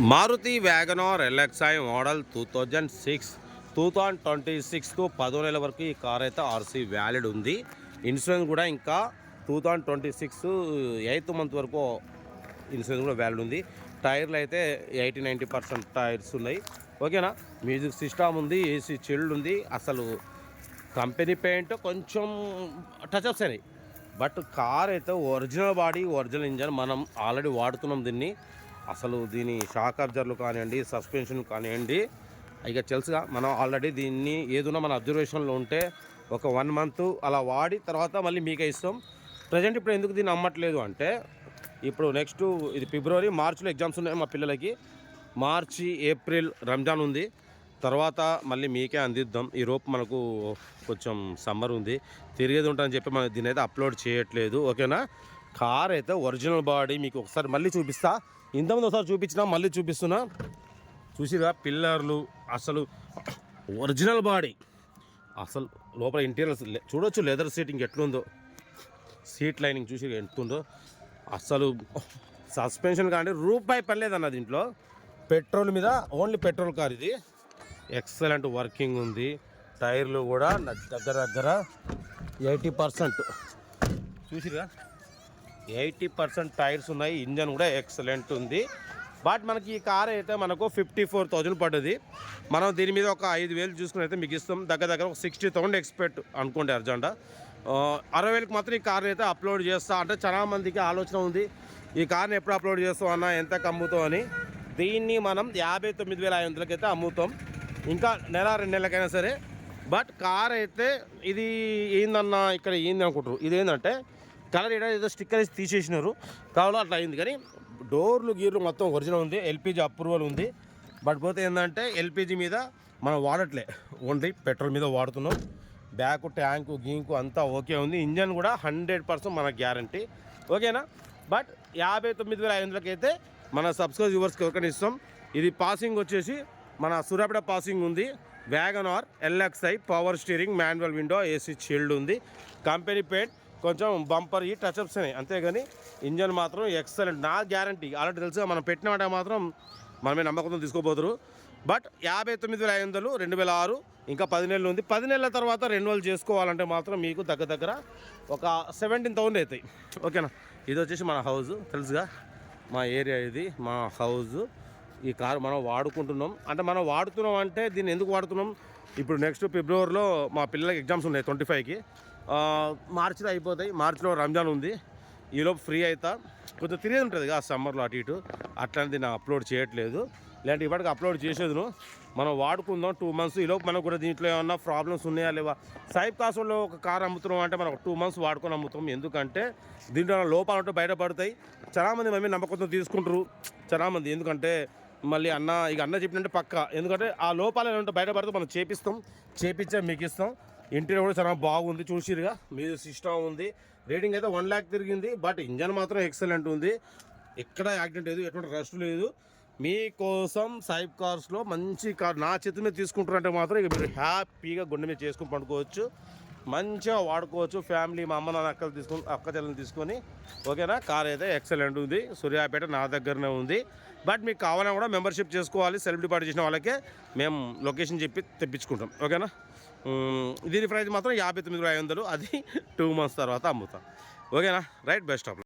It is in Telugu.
Maruti wagon R LXI model two thousand six two thousand twenty సిక్స్కు పదో నెల వరకు ఈ కార్ అయితే ఆర్సీ వ్యాలిడ్ ఉంది. ఇన్సూరెన్స్ కూడా ఇంకా two thousand twenty six eighth month వరకు ఇన్సూరెన్స్ కూడా వ్యాలిడ్ ఉంది. టైర్లు అయితే ఎయిటీ నైంటీ పర్సెంట్ టైర్స్ ఉన్నాయి. ఓకేనా మ్యూజిక్ సిస్టమ్ ఉంది ఏసీ చిల్డ్ ఉంది. అసలు కంపెనీ పెయింట్ కొంచెం టచ్అప్స్ అయినాయి. బట్ కార్ అయితే ఒరిజినల్ బాడీ ఒరిజినల్ ఇంజన్ మనం ఆల్రెడీ వాడుతున్నాం దీన్ని. అసలు దీని షాక్ అబ్జర్లు కానివ్వండి సస్పెన్షన్ కానివ్వండి ఇక తెలుసుగా మనం ఆల్రెడీ దీన్ని ఏదైనా మన అబ్జర్వేషన్లో ఉంటే ఒక వన్ మంత్ అలా వాడి తర్వాత మళ్ళీ మీకే ఇస్తాం. ప్రజెంట్ ఇప్పుడు ఎందుకు దీన్ని అమ్మట్లేదు అంటే ఇప్పుడు నెక్స్ట్ ఇది ఫిబ్రవరి మార్చిలో ఎగ్జామ్స్ ఉన్నాయి మా పిల్లలకి. మార్చి ఏప్రిల్ రంజాన్ ఉంది. తర్వాత మళ్ళీ మీకే అందిద్దాం. ఈ రోప్ మనకు కొంచెం సమ్మర్ ఉంది. తిరిగేది ఉంటుందని చెప్పి మనం దీని అయితే అప్లోడ్ చేయట్లేదు. ఓకేనా కార్ అయితే ఒరిజినల్ బాడీ మీకు ఒకసారి మళ్ళీ చూపిస్తా. ఇంతకుముందు ఒకసారి చూపించినా మళ్ళీ చూపిస్తున్నా. చూసిరా పిల్లర్లు అసలు ఒరిజినల్ బాడీ. అసలు లోపల ఇంటీరియర్స్ చూడొచ్చు లెదర్ సీటింగ్ ఎట్లుందో. సీట్ లైనింగ్ చూసి ఎంతుందో అసలు సస్పెన్షన్ కానీ రూపాయి పర్లేదన్న దీంట్లో. పెట్రోల్ మీద ఓన్లీ పెట్రోల్ కార్ ఇది. ఎక్సలెంట్ వర్కింగ్ ఉంది. టైర్లు కూడా నా దగ్గర దగ్గర ఎయిటీ పర్సెంట్. చూసిరా ఎయిటీ పర్సెంట్ టైర్స్ ఉన్నాయి ఇంజన్ కూడా ఎక్సలెంట్ ఉంది. బట్ మనకి ఈ కార్ అయితే మనకు ఫిఫ్టీ ఫోర్ థౌజండ్ పడ్డది. మనం దీని మీద ఒక ఐదు వేలు చూసుకుని అయితే మీకు ఇస్తాం దగ్గర దగ్గర ఒక సిక్స్టీ థౌసండ్ ఎక్స్పెక్ట్ అనుకోండి అర్జెంటా అరవై వేలకు మాత్రం ఈ కార్ని అయితే అప్లోడ్ చేస్తా. అంటే చాలా మందికి ఆలోచన ఉంది ఈ కార్ని ఎప్పుడు అప్లోడ్ చేస్తాం అన్న ఎంత అమ్ముతాం అని. దీన్ని మనం యాభై తొమ్మిది వేల ఐదు వందలకి అయితే అమ్ముతాం. ఇంకా నెల రెండు నెలలకైనా సరే. బట్ కార్ అయితే ఇది ఏందన్నా ఇక్కడ ఏంది అనుకుంటారు? ఇదేంటంటే కలర్ ఏదో ఏదో స్టిక్కర్ వేసి తీసేసినారు. కావాలో అట్లా అయింది. కానీ డోర్లు గీర్లు మొత్తం ఒరిజినల్ ఉంది. ఎల్పిజి అప్రూవల్ ఉంది. బట్ పోతే ఏంటంటే ఎల్పిజి మీద మనం వాడట్లే. ఓన్లీ పెట్రోల్ మీద వాడుతున్నాం. బ్యాక్ ట్యాంకు గీంకు అంతా ఓకే ఉంది. ఇంజన్ కూడా హండ్రెడ్ పర్సెంట్ మన గ్యారంటీ. ఓకేనా? బట్ యాభై తొమ్మిది వేల ఐదు వందలకి అయితే మన సబ్స్క్రైబర్స్కి ఎవరికైనా ఇస్తాం. ఇది పాసింగ్ వచ్చేసి మన సూర్యాపేట పాసింగ్ ఉంది. Wagon R LXI power steering manual window AC shield ఉంది. కంపెనీ పెయింట్ కొంచెం బంపర్ ఈ టచ్అప్స్ ఉన్నాయి అంతేగాని ఇంజన్ మాత్రం ఎక్సలెంట్. నా గ్యారంటీ. ఆల్రెడీ తెలుసు మనం పెట్టిన మాత్రం మనమే నమ్మకంతో తీసుకోబోతురు బట్ యాభై తొమ్మిది వేల ఐదు వందలు రెండు వేల ఆరు ఇంకా పది నెలలు ఉంది. పది నెలల తర్వాత రెన్యువల్ చేసుకోవాలంటే మాత్రం మీకు దగ్గర దగ్గర ఒక సెవెంటీన్ థౌసండ్ అవుతాయి. ఓకేనా? ఇది వచ్చేసి మన హౌస్ తెలుసుగా? మా ఏరియా ఇది మా హౌస్ ఈ కారు మనం వాడుకుంటున్నాం. అంటే మనం వాడుతున్నాం అంటే దీన్ని ఎందుకు వాడుతున్నాం? ఇప్పుడు నెక్స్ట్ ఫిబ్రవరిలో మా పిల్లలకి ఎగ్జామ్స్ ఉన్నాయి ట్వంటీ ఫైవ్కి. మార్చిలో అయిపోతాయి. మార్చిలో రంజాన్ ఉంది. ఈలోపు ఫ్రీ అవుతా కొంచెం తిరిగి ఉంటుంది కదా సమ్మర్లో అటు ఇటు. అట్లాంటిది నేను అప్లోడ్ చేయట్లేదు. లేదంటే ఇప్పటికి అప్లోడ్ చేసేదును. మనం వాడుకుందాం. టూ మంత్స్ ఈలోపు మనకు కూడా దీంట్లో ఏమన్నా ప్రాబ్లమ్స్ ఉన్నాయా లేవా? సైప్ కాసులో ఒక కార్ అమ్ముతున్నాం అంటే మనం టూ మంత్స్ వాడుకొని అమ్ముతాం. ఎందుకంటే దీంట్లో లోపాలు ఉంటే బయటపడతాయి. చాలామంది మమ్మీ నమ్మకంతో తీసుకుంటారు. చాలామంది ఎందుకంటే మళ్ళీ అన్న ఇక అన్న చెప్పినట్టే పక్క. ఎందుకంటే ఆ లోపాలు ఏమంటే బయటపడితే మనం చేపిస్తాం. చేపించే మీకు ఇస్తాం. ఇంటీరియర్ కూడా చాలా బాగుంది చూసిరుగా మీద సిస్టమ్ ఉంది. రేటింగ్ అయితే వన్ ల్యాక్ తిరిగింది బట్ ఇంజన్ మాత్రం ఎక్సలెంట్ ఉంది. ఎక్కడ యాక్సిడెంట్ లేదు ఎటువంటి రెస్ట్ లేదు. మీకోసం సైబ్ కార్స్లో మంచి కార్ నా చేతి మీద తీసుకుంటారంటే మాత్రం ఇక మీరు హ్యాపీగా గుండె మీద చేసుకుని పండుకోవచ్చు. మంచిగా వాడుకోవచ్చు. ఫ్యామిలీ మా అమ్మ నాన్న అక్కలు తీసుకొని అక్క చెల్లెని తీసుకొని ఓకేనా? కార్ అయితే ఎక్సలెంట్ ఉంది. సూర్యాపేట నా దగ్గరనే ఉంది. బట్ మీకు కావాలన్నా కూడా మెంబర్షిప్ చేసుకోవాలి. సెల్ఫ్ డిపాజిట్ చేసిన వాళ్ళకే మేము లొకేషన్ చెప్పి తెప్పించుకుంటాం. ఓకేనా? దీని ప్రైస్ మాత్రం యాభై తొమ్మిది ఐదు వందలు. అది టూ మంత్స్ తర్వాత అమ్ముతాం. ఓకేనా? Right best of